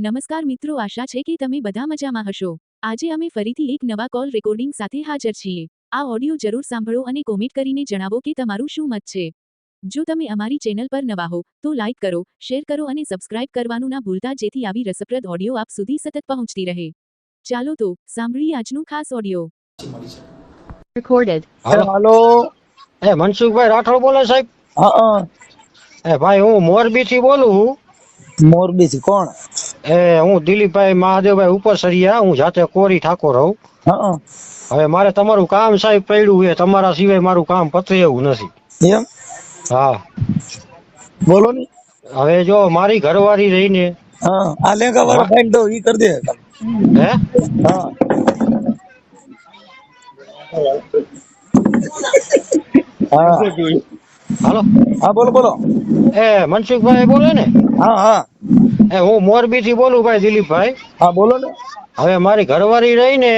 નમસ્કાર મિત્રો આશા છે કે તમે બધા મજામાં હશો. આજે અમે ફરીથી એક નવા કોલ રેકોર્ડિંગ સાથે હાજર છીએ. આ ઓડિયો જરૂર સાંભળો અને કોમેન્ટ કરીને જણાવો કે તમારું શું મત છે. જો તમે અમારી ચેનલ પર નવા હો તો લાઇક કરો શેર કરો અને સબસ્ક્રાઇબ કરવાનું ના ભૂલતા જેથી આવી રસપ્રદ ઓડિયો આપ સુધી સતત પહોંચતી રહે. ચાલો તો સાંભળીએ આજનું ખાસ ઓડિયો. રેકોર્ડેડ હાલો એ મનસુખભાઈ રાઠોડ બોલે સાહેબ? હા એ ભાઈ હું મોરબી થી બોલું મોરબી થી કોણ? એ હું દિલીપભાઈ મહાદેવભાઈ ઉપસરિયા હું જાતે કોરી ઠાકોર રહું હવે મારે તમારું કામ સાહેબ પડ્યું છે તમારા સિવાય મારું કામ પતે એવું નથી. એમ? હા. બોલો ને. હવે જો મારી ઘરવાળી રહીને હા આ લેંગા વાળા ભાઈ દો ઈ કરી દે. હે? હા. હા. હાલો. હા બોલો બોલો. એ મનસુખભાઈ બોલે ને? હા હા. હું મોરબી થી બોલું ભાઈ દિલીપભાઈ. હા બોલો ને. હવે મારી ઘરવાળી રહીને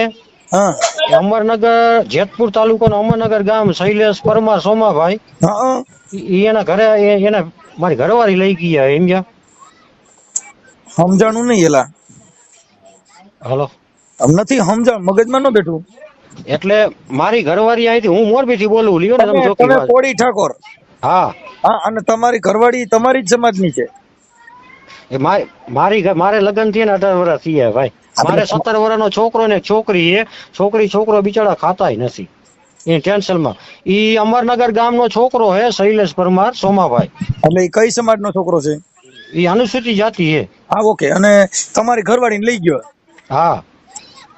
હા. અમરનગર જેતપુર તાલુકાનું અમરનગર ગામ શૈલેષ પરમાર સોમાભાઈ. એના ઘરે એને મારી ઘરવાળી લઈ ગયા એમ ગયા. સમજાણું નહીં એલા. હલો. નથી સમજાણ મગજમાં ન બેઠું. એટલે મારી ઘરવાળી અહીંથી હું મોરબી થી બોલું લ્યો ને તમે. કોળી ઠાકોર. હા. હા અને તમારી ઘરવાળી તમારી જ સમાજની છે. એ મારી મારી લગ્ન થયા ને અઢાર વર્ષ થયા ભાઈ. મારે સત્તર વર્ષનો છોકરો ને છોકરી એ છોકરી છોકરો બિચારા ખાતાય નથી. એ ટેન્શનમાં ઈ અમરનગર ગામનો છોકરો હે શૈલેષ પરમાર સોમાભાઈ. એટલે કઈ સમાજનો છોકરો છે? ઈ અનુસૂચિત જાતિ હે હા ઓકે. અને તમારી ઘરવાળીને લઈ ગયો? હા.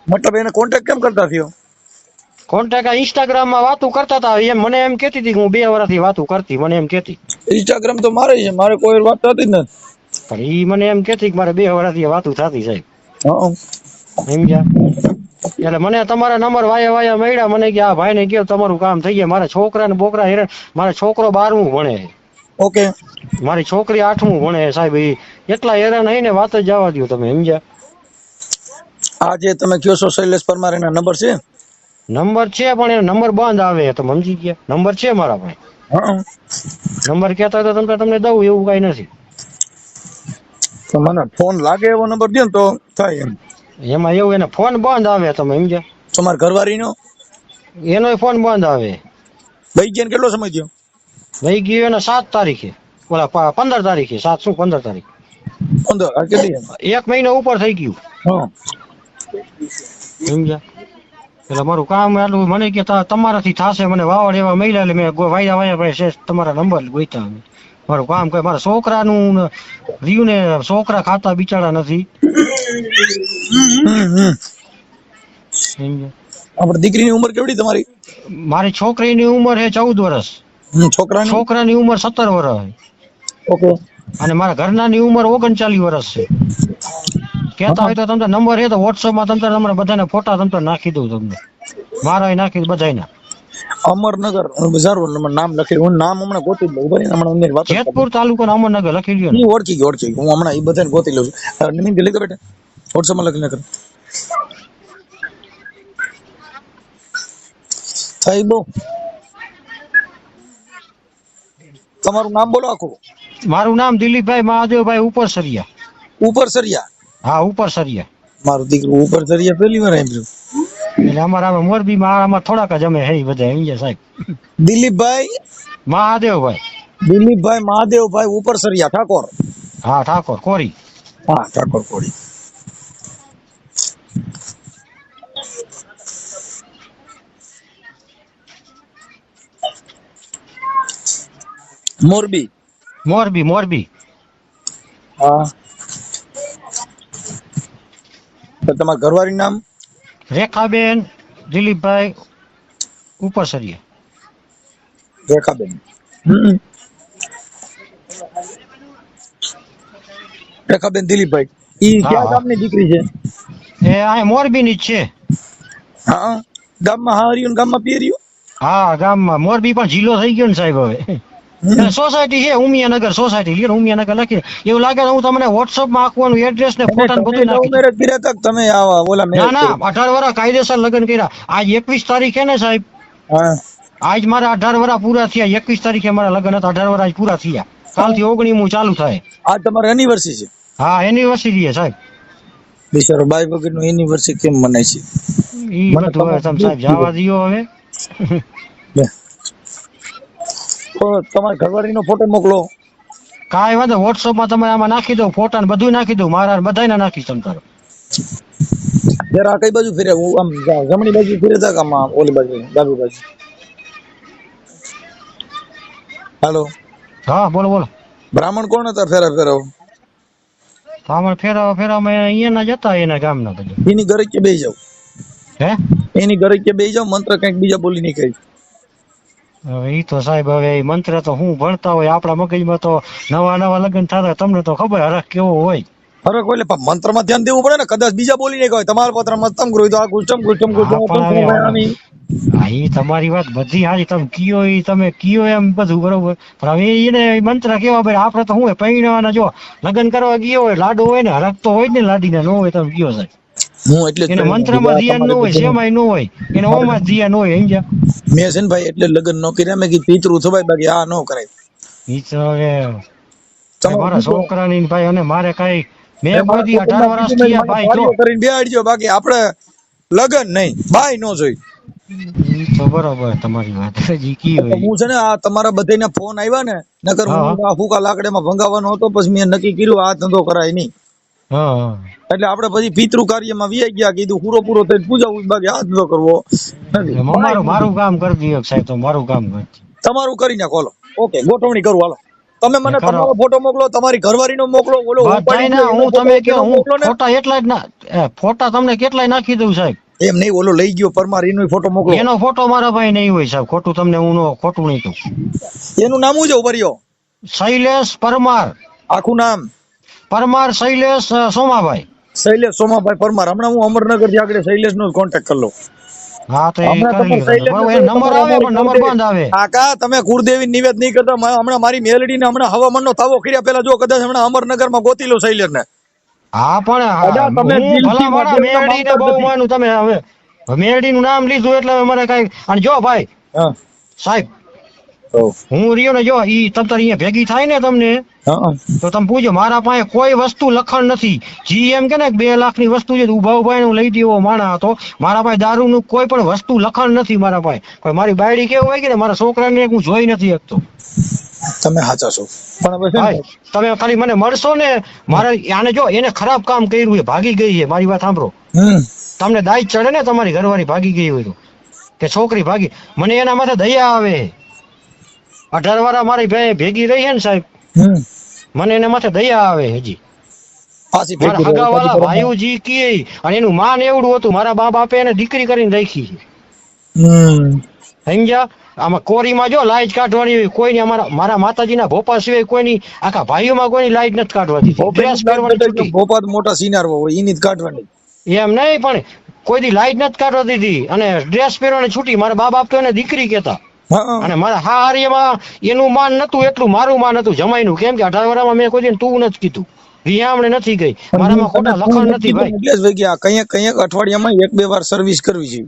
મતલબ એને કોન્ટેક્ટ કેમ કરતા થયો? કોન્ટેક્ટ આ ઇન્સ્ટાગ્રામમાં વાતો કરતા હતા. એમ મને એમ કેતી હતી કે હું બે વર્ષથી વાતો કરતી મને એમ કેતી ઇન્સ્ટાગ્રામ તો મારે છે. મારે કોઈ વાત થતી જ નથી. પણ ઈ મને એમ કેતી કે મારે બે વર્ષથી વાતું થતી સાહેબ. સમજ્યા એટલે મને તમારા નંબર વાયા વાયા મળ્યા. મને કે આ ભાઈ ને કયો તમારું કામ થઈ ગયા. મારા છોકરા ને બોકરા હેરાન. મારો છોકરો બારમું ભણે. ઓકે. મારી છોકરી આઠમું ભણે સાહેબ. ઈ એટલા હેરાન હઈ ને વાત જ જવા દો તમે સમજ્યા આ જે તમે કયો છો શૈલેષ પરમાર એના નંબર છે? નંબર છે પણ એનો નંબર બંધ આવે તમે સમજી ગયા? નંબર છે મારા ભાઈ હં. નંબર કહેતા તો તમને તમને દઉં એવું કઈ નથી. તો મને ફોન લાગે એવો નંબર દે ને તો થાય એમ. એમાં એવું એને ફોન બંધ આવે તમે સમજ્યા તમારા ઘરવાળીનો? એનોય ફોન બંધ આવે. ભાઈ ગયા કેટલો સમય થયો? ભાઈ ગયો એને સાત તારીખે. ઓલા પંદર તારીખે સાત શું પંદર તારીખ. પંદર કેટલી એક મહિનો ઉપર થઈ ગયું. સમજ્યા એટલે મારું કામ એટલું મને કે તમારાથી થાશે મને વાવડ એવા મહિલા એટલે મેં વાયદા વાયા વાયા ભાઈ છે તમારા નંબર ગોઈતા અમે. મારું કામ કરે મારા છોકરાનું રહ્યું ને છોકરા ખાતા બિચારા નથી. આપણે દીકરીની ઉંમર કેવડી તમારી? મારી છોકરીની ઉંમર છે ચૌદ વર્ષ. છોકરા છોકરાની? ઉંમર સત્તર વર્ષ. ઓકે. અને મારા ઘરનાની ઉંમર ઓગણચાલીસ વર્ષ છે. કેતા હોય તો તમને નંબર છે તો વોટ્સઅપમાં તમને તમારા બધાના ફોટા તમને નાખી દઉં તમને. મારા નાખી બધાના અમરનગર બજાર નામ લખી હું નામ હમણાં ગોતી લઉં બરાબર? હમણાં અંદર વાત કરું. જેતપુર તાલુકાનો અમરનગર લખી લ્યો ને. ઓળખી ગયો ઓળખી હું હમણાં એ બધાને ગોતી લઉં છું. નમીન લઈ દો બેટા? વોટ્સઅપમાં લખી નાખ. થઈ બહુ તમારું નામ બોલો આખું. મારું નામ દિલીપભાઈ મહાદેવભાઈ ઉપર સરિયા ઉપર સરિયા હા ઉપર સરિયા મારું દીકરું ઉપર સરિયા પહેલી વાર સાંભળ્યું. એટલે અમારા આમાં મોરબીમાં આમાં થોડાક જ અમે હે બધા સમજ્યા સાહેબ. દિલીપભાઈ? મહાદેવભાઈ. દિલીપભાઈ મહાદેવભાઈ ઉપર સરિયા ઠાકોર. હા ઠાકોર કોરી. હા ઠાકોર કોળી મોરબી. મોરબી મોરબી. હા. તો તમારા ઘરવાળી નામ? રેખાબેન દિલીપભાઈ ઉપરસરિયા રેખાબેન હમ. રેખાબેન દિલીપભાઈ ઈ ક્યાં. ગામની દીકરી છે એ આ મોરબીની જ છે હા ગામમાં હાર્યું ગામમાં પિયર્યું હા ગામમાં મોરબી પણ જિલ્લો થઈ ગયો ને સાહેબ હવે. સોસાયટી છે ઉમિયાનગર સોસાયટી લ્યો ઉમિયાનગર લખી એવું લાગે હું તમને વોટ્સઅપમાં આખવાનું એડ્રેસ ને ફોટા બધું તમે નાખી આવા ઓલા ના ના અઢાર વર્ષ કાયદેસર લગ્ન કર્યા. આજ એકવીસ તારીખ ને સાહેબ? આજ મારા અઢાર વર્ષ પૂરા થયા. એકવીસ તારીખે મારા લગ્ન હતા અઢાર વર્ષ પૂરા થયા. કાલથી ઓગણીમું ચાલુ થાય. આજ આ તમારી એનિવર્સરી છે? હા એનિવર્સરી છે સાહેબ. બિચારો બાઈ વગરનું એનિવર્સરી કેમ મનાય છે? મને તો સાહેબ જવા દો હવે. તમારી ઘરવાળીનો ફોટો મોકલો. કાંઈ વાંધો વોટ્સઅપમાં તમે આમાં નાખી દો ફોટા ને બધું નાખી દો મારા બધાને નાખી તમ તારો. જરા કઈ બાજુ ફેરે હું આમ જમણી બાજુ ફેરે તા કામ ઓલી બાજુ ડાબી બાજુ? હાલો. હા બોલો બોલો. બ્રાહ્મણ કોણ હતા ફેરા ફેરાવ? સામે ફેરા અહીંયા ના જતા એના ગામના બધા. એની ઘરે કે બેસી જાવ? હે? એની ઘરે કે બેસી જાવ? મંત્ર કંઈક બીજા બોલી નહીં હવે એ તો સાહેબ હવે મંત્ર તો હું ભણતા હોય આપણા મગજમાં તો નવા નવા લગ્ન થતા તમને તો ખબર હરખ કેવો હોય. કોઈ એટલે મંત્રમાં ધ્યાન દેવું પડે ને કદાચ બીજા બોલી નહીં કહે તમારા પત્ર મસ્તમ ગુરુ તો આ ગુસ્ટમ ગુસ્ટમ ગુસ્ટમ હા, ઈ તમારી વાત બધી હારી તમે કયો એ તમે કયો એમ બધું બરોબર. પણ હવે એને મંત્ર કેવા ભાઈ આપણે તો હું પૈણાવાના જો લગ્ન કરવા ગયો હોય લાડુ હોય ને હરખ તો હોય જ ને લાડીને ન હોય તમે કયો સાહેબ? હું એટલે એને મંત્રમાં ધ્યાન ન હોય બધું- ન હોય એને ઓમાં ધ્યાન હોય સમજ્યા મેં છે ને ભાઈ એટલે લગ્ન ન કર્યા મેં કીધું પિતૃ થવાય બાકી આ ન કરાય. ઈ તો હવે તમારે? છોકરાની ભાઈ અને મારે કઈ મેં કોઈ દી મારા અઢાર વર્ષ થયા ભાઈ જો. કરીને બેહાડજો બાકી આપણે લગન નહીં બાય નો જોઈ. તો બરોબર તમારી વાત જી કી હોય. હું છે ને આ તમારા બધાને ફોન આવ્યા ને નકર હા. આ ફૂકા લાકડામાં ભંગાવાનો હતો પછી મેં નક્કી કર્યું આ ધંધો કરાય નહીં. એટલે આપણે પછી પિતૃ કાર્યમાં વી ગયા કીધું પૂરો પૂરો થઈને પૂજા બાકી હાથ ન કરવો. મારું મારું કામ કરી દઈએ સાહેબ તો મારું કામ તમારું કરી નાખો હાલો. ઓકે ગોઠવણી કરું હાલો. તમે મને તમારો ફોટો મોકલો તમારી ઘરવાળીનો મોકલો ઓલો હું તમે કે હું ફોટા એટલા જ ના ફોટા તમને કેટલાય નાખી દઉં સાહેબ? એમ નહીં ઓલો લઈ ગયો પરમાર એનો ફોટો મોકલો. એનો ફોટો મારા ભાઈ નહીં હોય સાહેબ ખોટું તમને હું ખોટું નહીં કહું. એનું નામ હું છે ઉભરિયો શૈલેષ પરમાર. આખું નામ? પરમાર શૈલેષ સોમાભાઈ. શૈલેષ સોમાભાઈ પરમાર. હમણાં હું અમરનગરથી આગળ શૈલેષ નો કોન્ટેક્ટ કરી લઉં. હા તો એ હમણાં કરી તમે લ્યો. બરોબર, એ શૈલેષ નંબર આવે પણ નંબર બંધ આવે. કાકા તમે કુળદેવી નિવેદ નહીં કરતા. હમણાં મારી મેલડી ને હમણાં હવામાન નો તાવો કર્યા પેલા જો કદાચ હમણાં અમરનગરમાં ગોતી લો શૈલેષ ને હા પણ તમે બહુ માનું તમે હવે મેરડીનું નામ લીધું એટલે મારે કઈ અને જો ભાઈ સાહેબ હો. રહ્યો ને જો ઈ તમ તાર અહીંયા ભેગી થાય ને તમને તો તમે પૂછો મારા પાસે કોઈ વસ્તુ લખણ નથી. જી એમ કે ને બે લાખની વસ્તુ છે ઊભા ઊભા હું લઈ દેવો માણા હતો. મારા પાસે દારૂ નું કોઈ પણ વસ્તુ લખણ નથી મારા પાસે. કોઈ મારી બાયડી કેવું હોય કે મારા છોકરાને હું જોઈ નથી શકતો. તમે સાચા છો. પણ હવે તમે ખાલી મને મળશો ને મારે આને જો એને ખરાબ કામ કર્યું છે ભાગી ગઈ છે મારી વાત સાંભળો. તમને દાય ચડે ને તમારી ઘરવાળી ભાગી ગઈ હોય તો. કે છોકરી ભાગી મને એના માથે દયા આવે. અઢાર વાળા મારી ભાઈ ભેગી રહી છે ને સાહેબ. મને એના માથે દયા આવે હજી. મારા હગાવાલા ભાઈઓજી કહે અને એનું માન એવડું હતું મારા બા બાપે એને દીકરી કરીને રાખી. સમજ્યા? આમાં કોરીમાં જો લાઈટ કાઢવાની હોય કોઈની અમારા મારા માતાજીના ભોપા સિવાય કોઈની આખા ભાઈઓમાં કોઈની લાઈટ નથી કાઢવા દીધી ડ્રેસ પહેરવાની છૂટી. મોટા સિનાર હોય એની જ કાઢવાની. એમ નહીં પણ કોઈ દી લાઈટ નથી કાઢવા દીધી અને ડ્રેસ પહેરવાની છૂટી મારા બા બાપ તો એને દીકરી કહેતા. અને મારા હારીમાં એનું માન નતું એટલું મારું માન હતું જમાઈનું. કેમ કે અઢાર વર્ષમાં મેં કોઈ તું નથી કીધું. રિયામણે નથી ગઈ. મારામાં ખોટા લખણ નથી ભાઈ. ભાઈ આ કંઈક કંઈક અઠવાડિયામાં એક બે વાર સર્વિસ કરવી છે.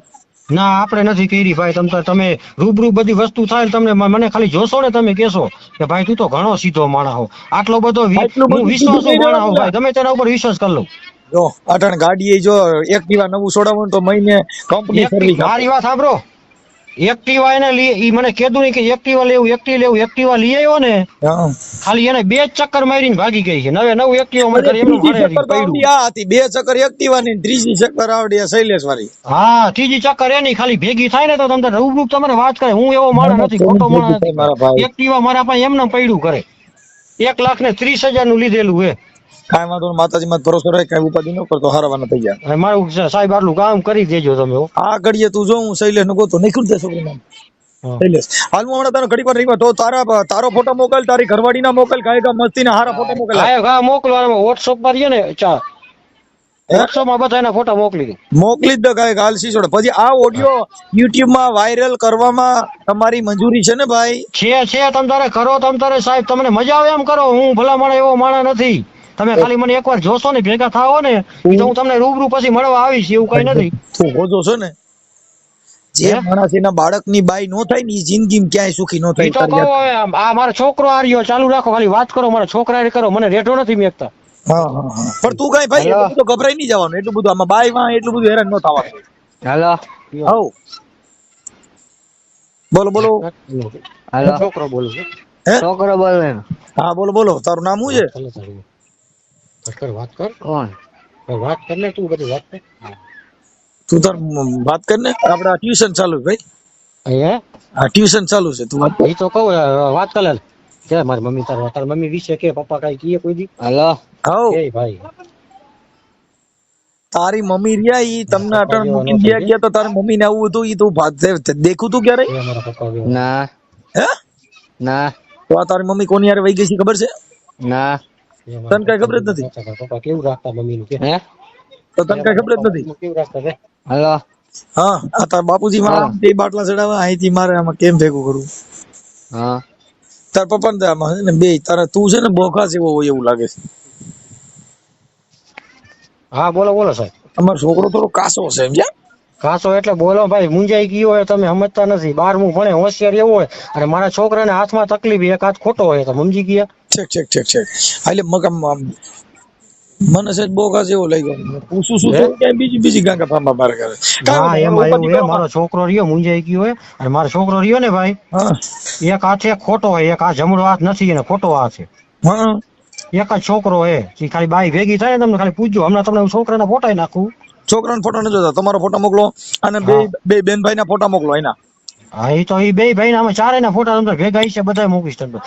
ના આપણે નથી કરી ભાઈ. તમે તમે રૂબરૂ બધી વસ્તુ થાય તમને મને ખાલી જોશો ને તમે કેશો કે ભાઈ તું તો ઘણો સીધો માણા હો. આટલો બધો વિશ્વાસ બધું હું વિશ્વાસુ ભાઈ. તમે તેના ઉપર વિશ્વાસ કરી લઉં જો અટણ ગાડીએ જો એક્ટિવા નવું છોડાવો તો મહિને કંપની મારી વાત સાંભળો. એક્ટિવા એને લઈ મને કીધું નહીં કે એક્ટિવા લેવું એક્ટિવ લેવું એક્ટિવા લઈ આવ્યો ને ખાલી એને બે ચક્કર મારીને ભાગી ગઈ છે. નવે નવું એક્ટિવા મને તો આ હતી. બે ચક્કર એક્ટિવા ની ત્રીજી ચક્કર આવડી શૈલેષ વાળી હા ત્રીજી ચક્કર એની ખાલી ભેગી થાય ને તો તમને રૂબરૂ તમને વાત કરે. હું એવો માણસ નથી ખોટો માણસ. નથી. એક્ટિવા મારા પાસે એમને પડ્યું કરે એક લાખ ને ત્રીસ હજારનું લીધેલું હે કાંઈ વાંધો માતાજી માં ભરોસો રહે કાંઈ ઉપાધિ ન કરતો હારવાના થઈ ગયા મારું સાહેબ આટલું કામ કરી દેજો તમે આ ઘડીએ તું જો હું શૈલેષનું ગોતો નીકળી. શૈલેષ હાલ હું હમણાં તને નહીં તો તારા તારો ફોટો મોકલ તારી મોકલ ગાયકા મસ્તીના હારા ફોટો મોકલ. હા હા વોટ્સઅપ પર છે ને ચા. વોટ્સઅપમાં બધા એના ફોટા મોકલી દઉં મોકલી દે ગાયક હાલ શીશોડે પછી આ ઓડિયો યુટ્યુબમાં વાયરલ કરવામાં તમારી મંજૂરી છે ને ભાઈ? છે છે તમ તારે કરો તમ તારે સાહેબ તમને મજા આવે એમ કરો. હું ભલા માણસ એવો માણસ નથી. તમે ખાલી મને એકવાર જોશો ને ભેગા થાઓ ને તો હું તમને રૂબરૂ પછી મળવા આવીશ એવું કઈ નથી. તું હોજો છો ને. જે? માણસ એના બાળકની બાઈ નો થાય ને એ જિંદગીમાં ક્યાંય સુખી નો થાય તો કહો હવે આ મારો છોકરો આ રહ્યો ચાલુ રાખો ખાલી વાત કરો મારા છોકરા કરો મને રેઠો નથી મેકતા. હા હા હા. પણ તું કઈ ભાઈ તો એટલું બધું ગભરાઈ નહીં જવાનું એટલું બધું આમાં બાયમાં એટલું બધું હેરાન ન થવાનું. હાલો. હવ બોલો બોલો. હાલો. છોકરો બોલો છોકરો બોલે. હા બોલો બોલો. તારું નામ શું છે? કર વાત કર. કોણ? વાત કર લે તું બધી વાત કર. તું તાર વાત કર ને. આપડે ટ્યુશન ચાલુ ભાઈ. અહીંયા હા ટ્યુશન ચાલુ છે તું વાત એ તો કહું વાત કર કે મારી મમ્મી તાર તાર મમ્મી વિશે કે પપ્પા કઈ કીએ કોઈ દી? હાલો. હવ. કે ભાઈ. તારી મમ્મી રહ્યા ઈ તમને અટણ મૂકીને ગયા ગયા તો તારી મમ્મી ને આવું હતું ઈ તું ભાત- દેખું તું ક્યારે? ના હે? ના. તો આ તારી મમ્મી કોની યાર વહી ગઈ છે ખબર છે? ના. તને કઈ ખબર જ નથી પપ્પા કેવું રાખતા મમ્મી નું કે? હે? તો તને કઈ ખબર જ નથી? કેવું રાખતા છે હાલો. હા આ તાર બાપુજી મારા બે બાટલા ચડાવવા અહીંથી મારે આમાં કેમ ભેગું કરવું? હા. તાર પપ્પા ને આમાં ને બે તારા તું છે ને બોખા જેવો હોય એવું લાગે છે. હા બોલો બોલો સાહેબ. તમારો છોકરો થોડો કાસો છે સમજ્યા? કાસો એટલે બોલો ભાઈ મુંજાઈ ગયો હોય તમે સમજતા નથી. બારમું ભણે હોશિયાર એવો હોય. અને મારા છોકરાને હાથમાં તકલીફ એક હાથ ખોટો હોય તો સમજી ગયા. ઠીક છેક છેક છેક. એટલે મકામ મને છે બોખા જેવો લઈ ગયો પૂછું શું? તો બીજી બીજી ગાંગા ફામા બાર કરે. હા એમ આવ્યું એવું હે મારો છોકરો રહ્યો મુંજાઈ ગયો હોય અને મારો છોકરો રહ્યો ને ભાઈ એક હાથ એક ખોટો હોય એક આ જમણો હાથ નથી અને ખોટો હાથ છે. એક જ છોકરો હે કે ખાલી બાઈ ભેગી થાય તમને ખાલી પૂછજો. હમણાં તમને હું છોકરાના ફોટા નાખું. છોકરાનો ફોટો ન જોતા. તમારો ફોટો મોકલો અને બે બે બેન ભાઈ ના ફોટા મોકલો એના. હા એ તો એ બે ભાઈ ના અમે ચારે ના ફોટા તમને ભેગા છે બધા મોકલીશ તમને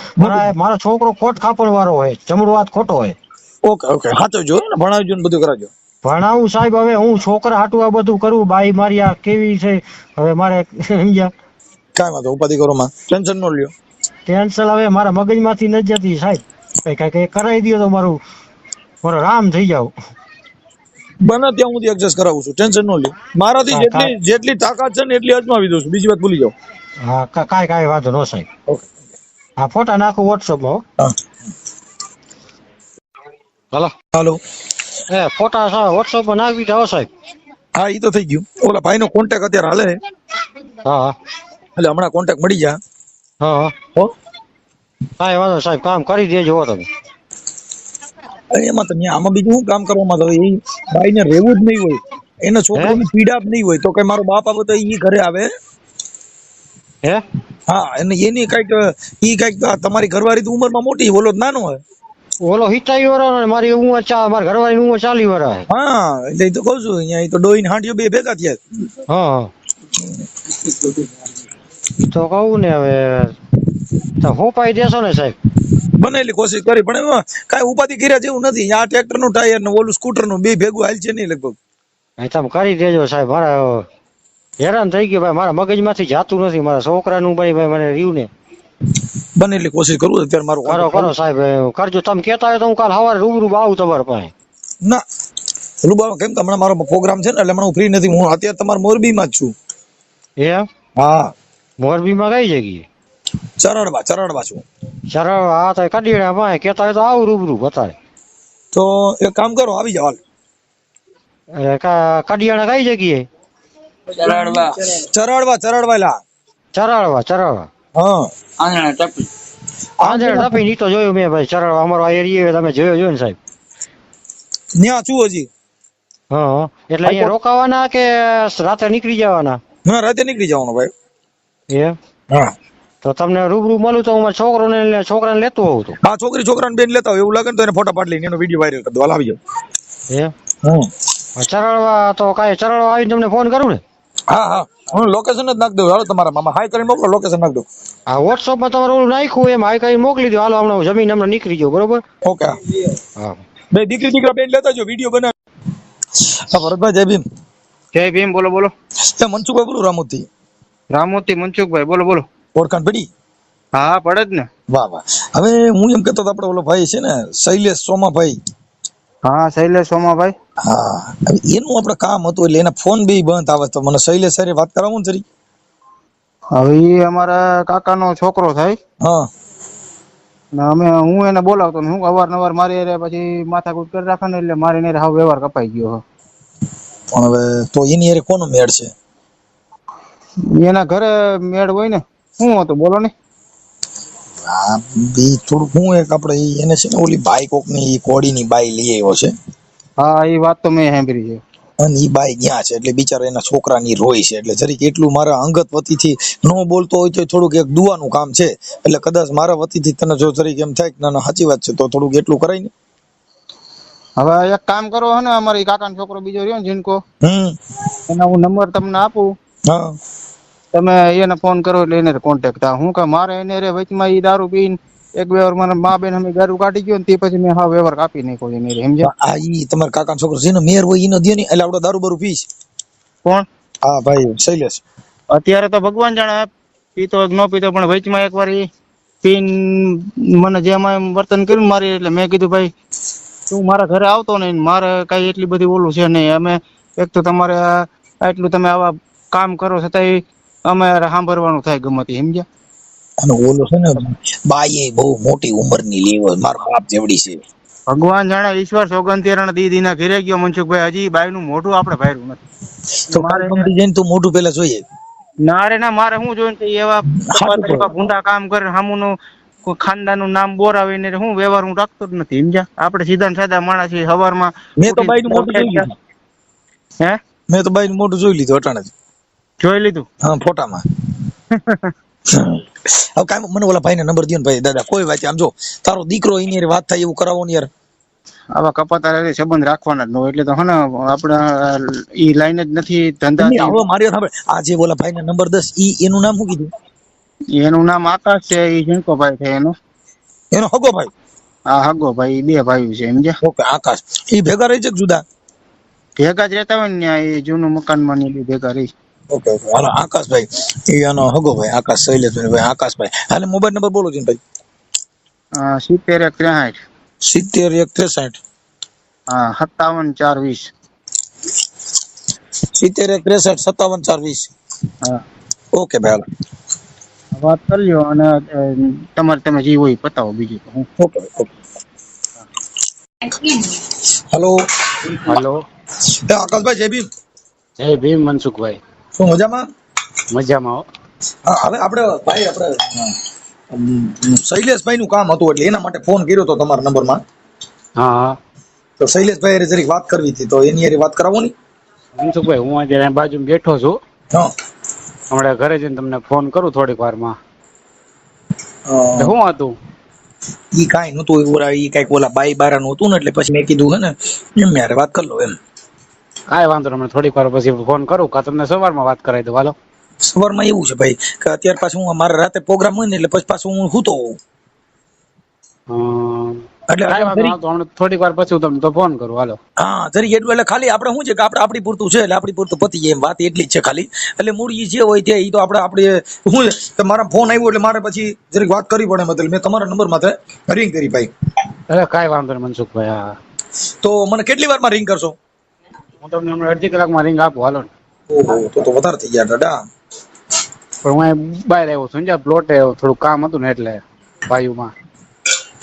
મારો છોકરો ખોટ ખાપણ વાળો હોય હાથ ખોટો હોય. ઓકે ઓકે હાચો જો ને ભણાવજો ને બધું કરાવજો. ભણાવું સાહેબ હવે હું છોકરા હાટું આ બધું કરું બાઈ મારી આ કેવી છે હવે મારે સમજ્યા? કાંઈ વાંધો ઉપાધિ કરો માં ટેન્શન ન લ્યો. ટેન્શન હવે મારા મગજમાંથી નથી જતી સાહેબ. કઈ કઈ કરાવી દો તો મારું મારો રામ થઈ જાવ. બને ત્યાં હું એડજસ્ટ કરાવું છું. ટેન્શન ન લ્યો. મારાથી જેટલી જેટલી તાકાત છે ને એટલી અજમાવી દઉં છું. બીજી વાત ભૂલી જાઓ. હા કાંઈ કાંઈ વાંધો નો સાહેબ ઓકે હા ફોટા નાખું વોટ્સઅપમાં હો. હા. હાલો. હાલો. એ ફોટા વોટ્સઅપમાં નાખી જાઓ સાહેબ. હા ઈ તો થઈ ગયું. ઓલા ભાઈ નો કોન્ટેક્ટ અત્યારે હાલે હા હા. એટલે હમણાં કોન્ટેક્ટ મળી જા હા હા. હો. કાંઈ વાંધો સાહેબ કામ કરી દેજો હો તમે. એમાં તો આમાં બીજું શું કામ કરવામાં તો એ ભાઈને રહેવું જ નહીં હોય. એના છોકરાની પીડા જ નહીં હોય. તો કઈ મારો બાપ આવે તો એ ઘરે આવે? હે? હા અને એની કંઈક ઈ કંઈક તમારી ઘરવાળી તો ઉંમરમાં મોટી ઓલો નાનો હોય. ઓલો હિતાઈ વરા મારી ઉંમર ચા મારી ઘરવાળી ઉંમર ચાલી વરા હા એટલે તો કહું છું અહીંયા તો ડોઈન હાંડિયો બે ભેગા થયા. હા. હા તો કહું ને હવે તો હોપાઈ દેશો ને સાહેબ? બને એટલી કોશિશ કરી પણ એમાં કાંઈ ઉપાધિ કર્યા જેવું નથી. આ ટ્રેક્ટરનું ટાયર ને ઓલું સ્કૂટરનું બે ભેગું હાલ છે નહીં લગભગ. તમે કરી દેજો સાહેબ. મારા હેરાન થઈ ગયો ભાઈ. મારા મગજમાંથી જાતું નથી. મારા છોકરાનું ભાઈ ભાઈ મને રહ્યું ને. બને એટલી કોશિશ કરું અત્યારે મારું કરો કરો સાહેબ. કરજો. તમે કહેતા હોય તો હું કાલ સવારે રૂબરૂ આવું તમારા પાસે. ના. રૂબરૂ કેમ કે હમણાં મારો પ્રોગ્રામ છે ને એટલે હમણાં હું ફ્રી નથી. હું અત્યારે તમારા મોરબીમાં જ છું. એ હા. મોરબીમાં કઈ જગ્યાએ? ચરણવા ચરણવા છું. હા તો કડીડા પાસે કેતા હોય તો આવું રૂબરૂ બતાવે. તો એક કામ કરો આવી જાવ હાલ. એ કડિયાણા કઈ જગ્યાએ? લા હા. આંધણ ટપી. ની તો જોયું મેં ભાઈ ચરાળવા અમારો આ એરિયા તમે જોયો જોયો ને સાહેબ. ન્યા છું હજી. હા. એટલે અહીંયા રોકાવાના કે રાતે નીકળી જવાના? રાતે નીકળી જવાનું ભાઈ. એમ? હા. તો તમને રૂબરૂ મળું તો હું છોકરોને છોકરાને લેતો હોઉં તો. આ છોકરી છોકરાને બેન લેતા હોય એવું લાગે તો એને ફોટા પાડી લઈને એનો વીડિયો વાયરલ કરી દો. હાલ આવી જાવ હમ. ચરણવા તો કાંઈ ચરણવા આવીને તમને ફોન કરું ને? હા હા. હું લોકેશન જ નાખ દઉં. હાલો તમારા મામા હાઈ કરીને મોકલો લોકેશન નાખ દઉં. હા વોટ્સઅપમાં તમારું ઓલું નાખ્યું એમ હાઈ કઈ મોકલી દો. હાલો હમણાં હું જમીન હમણાં નીકળી ગયો બરોબર? ઓકે હા. બે દીકરી દીકરા બેન લેતા જો વીડિયો બનાવી. હા ભરતભાઈ જય ભીમ. જય ભીમ બોલો બોલો. એ મનસુખભાઈ બોલું રામોતી. રામોતી મનસુખભાઈ બોલો બોલો. ઓળખાણ પડી? હા પડે જ ને. વાહ વાહ. હવે હું એમ કહેતો હતો આપણે ઓલો ભાઈ છે ને શૈલેષ સોમાભાઈ. હા શૈલેષ સોમાભાઈ. હા. હવે એનું આપણે કામ હતું એટલે એના ફોન બી બંધ આવે તો મને શૈલેષ સારી વાત કરાવું ને જરી? હવે એ અમારા કાકાનો છોકરો થાય. હા. ને અમે હું એને બોલાવતો ને હું અવારનવાર મારી અરે પછી માથાકૂટ કરી રાખે ને એટલે મારી ને હાવ વ્યવહાર કપાઈ ગયો પણ હવે તો એની હારે કોનો મેળ છે? એના ઘરે મેળ હોય ને. શું હતું? બોલો ને. આ બી થોડુંક હું એક આપણે એને છે ને ઓલી બાઈકની કોડીની બાઈ લઈ આવ્યો છે. હા એ વાત તો મેં સાંભળી છે. અને ઈ બાઈ ત્યાં છે? એટલે બિચારા એના છોકરાની રોય છે. એટલે જરીક એટલું મારા અંગત વતીથી ન બોલતો હોય તો થોડુંક એક દુવાનું કામ છે. એટલે કદાચ મારા વતીથી તને જો જરીક એમ થાય કે ના ના સાચી વાત છે તો થોડુંક એટલું કરાય ને. હવે એક કામ કરો હે ને અમારી કાકાનો છોકરો બીજો રહ્યો ને જીનકો હમ. એનો હું નંબર તમને આપું. હા. તમે એને ફોન કરો એટલે એને કોન્ટેક્ટ થાય. હું કે મારે એને રે વચમાં એ દારૂ પીને એક બે વાર મને મા બેન અમે દારૂ કાઢી ગયો ને તે પછી મેં હા વ્યવહાર કાપી નાખ્યો એને રે સમજ્યા? આ ઈ તમારા કાકા છોકરો જેનો મેર હોય ઈનો દે ને એટલે આપણે દારૂ બારૂ પીશ. કોણ? હા ભાઈ શૈલેષ. અત્યારે તો ભગવાન જાણે પીતો ન પીતો પણ વચમાં એક વાર ઈ પીન મને જેમાં એમ વર્તન કર્યું મારી એટલે મેં કીધું ભાઈ તું મારા ઘરે આવતો નહીં મારે કઈ એટલી બધી ઓલું છે નહીં. અમે એક તો તમારે આટલું તમે આવા કામ કરો છતાંય અમે સાંભળવાનું થાય ગમે તે સમજ્યા? અને ઓલો છે ને બાઈ એ બહુ મોટી ઉંમરની લેવો મારો બાપ જેવડી છે. ભગવાન જાણે ઈશ્વર સોગંદ તેરણ દીદી ના ઘરે ગયો મનસુખભાઈ હજી બાઈ નું મોઢું આપણે ભાર્યું નથી. તો મારે જઈને તું મોઢું પેલા જોઈએ. ના રે ના મારે શું જોઈને એવા ભૂંડા કામ કરે સામુનું ખાનદાનનું નામ બોરાવીને હું વ્યવહાર હું રાખતો જ નથી સમજ્યા? આપણે સીધા ને સાદા માણસ છીએ સવારમાં મેં તો બાઈનું મોઢું જોઈ લીધું. હે? મેં તો બાઈ નું મોઢું જોઈ લીધું અટાણે. જોઈ લીધું. હા ફોટામાં. હવે કાંઈ મને ઓલા ભાઈને નંબર દયો ને ભાઈ. દાદા કોઈ વાત આમ જો તારો દીકરો એની યાર વાત થાય એવું કરાવો ને યાર. આવા કપાતા સંબંધ રાખવાના જ ન એટલે તો હને ને આપણે ઈ લાઈન જ નથી ધંધા હવે મારી સાંભળ. આ જે ઓલા ભાઈને નંબર દસ ઈ એનું નામ શું કીધું? એનું નામ આકાશ છે ઈ ભાઈ છે એનો. એનો હગો ભાઈ? આ હગો ભાઈ બે ભાઈ છે સમજ્યા? ઓકે આકાશ. ઈ ભેગા રહી છે કે જુદા? ભેગા જ રહેતા હોય ને ત્યાં એ જૂનું મકાનમાં ને બે ભેગા રહી ઓકે ઓકે હાલો આકાશભાઈ એનો હગો ભાઈ આકાશ શૈલેષભાઈ ભાઈ આકાશભાઈ હાલે મોબાઈલ નંબર બોલો છે ભાઈ સિત્તેર એક ત્રેસાઠ સિત્તેર એક ત્રેસઠ હા સત્તાવન ચાર વીસ. સિત્તેર એક ત્રેસઠ સત્તાવન ચાર વીસ. હા. ઓકે ભાઈ હાલો. વાત કરી લ્યો અને તમારે તમે જે હોય એ પતાવો બીજું તો હું. ઓકે ઓકે હેલો હેલો આકાશભાઈ જય ભીમ. જય ભીમ મનસુખભાઈ. શું મજામાં? મજામાં હો. હવે આપણે ભાઈ આપણે શૈલેષભાઈ નું કામ હતું એટલે એના માટે ફોન કર્યો હતો તમારા નંબરમાં. હા હા. તો શૈલેષભાઈ જરીક વાત કરવી હતી તો એની હારે વાત કરાવો ની મનસુખભાઈ હું આજે બાજુ બેઠો છું. હા. હમણાં ઘરે જઈને તમને ફોન કરું થોડીક વારમાં. શું હતું? ઈ કાઈ નતું ઓલા ઈ કાંઈક ઓલા બાઈ બારાનું હતું ને એટલે પછી મેં કીધું હે ને એમ યાર વાત કર લો એમ. કાંઈ વાંધો નહીં થોડીક વાર પછી ફોન કરું કા તમને સવારમાં વાત કરાવી દઉં. હાલો. સવારમાં એવું છે ભાઈ કે અત્યારે પાછું હું મારા રાતે પ્રોગ્રામ હોય ને એટલે પછી પાછું હું સૂતો હોઉં. એટલે થોડીક વાર પછી હું તમને તો ફોન કરું. હાલો. હા જરીક એટલું એટલે ખાલી આપણે શું છે કે આપણે આપણી પૂરતું છે એટલે આપણી પૂરતું પતી જાય એમ વાત એટલી જ છે ખાલી. એટલે મૂળ ઈ જે હોય તે આપણે આપણે હું છે મારા ફોન આવ્યો એટલે મારે પછી જરીક વાત કરવી પડે એમ મેં તમારા નંબર માથે રિંગ કરી ભાઈ. અરે કાંઈ વાંધો નહીં મનસુખભાઈ હા. તો મને કેટલી વારમાં રિંગ કરશો? હું તમને હમણાં અડધી કલાકમાં રિંગ આપું. હાલો ઓહો તો તો વધારે થઈ ગયા દાદા પણ હું બહાર આવ્યો છું ને પ્લોટે થોડું કામ હતું ને એટલે વાયુમાં.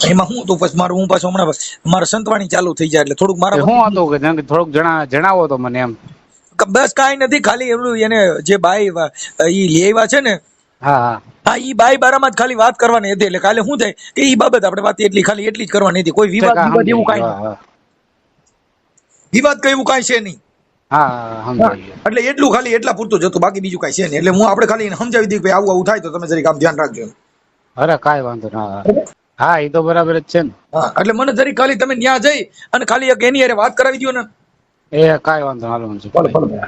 એમાં હું તો પછી મારું હું પાછું હમણાં મારે સંતવાણી ચાલુ થઈ જાય એટલે થોડુંક મારે હું હતું કે થોડુંક જણા જણાવો તો મને એમ. બસ કાંઈ નથી ખાલી એવડું એને જે બાઈ ઈ લેવા છે ને હા હા. હા ઈ બાઈ બારામાં જ ખાલી વાત કરવાની હતી એટલે કાલે શું થાય કે ઈ બાબત આપણે વાત એટલી ખાલી એટલી જ કરવાની હતી. કોઈ વિવાદ વિવાદ એવું કાંઈ હા, વાત કઈ એવું કાંઈ છે નહીં. એટલે એટલું ખાલી એટલા પૂરતું જતું બાકી બીજું કઈ છે નહીં. એટલે હું આપણે ખાલી સમજાવી દઈએ આવું આવું થાય તો તમે જરીક આમ ધ્યાન રાખજો. અરે કાંઈ વાંધો ના હા. એ તો બરાબર જ છે ને. એટલે મને જરી ખાલી તમે ત્યાં જઈ અને ખાલી એક એની હારે વાત કરાવી દો ને. એ કાંઈ વાંધો હાલો. ભલે ભલે.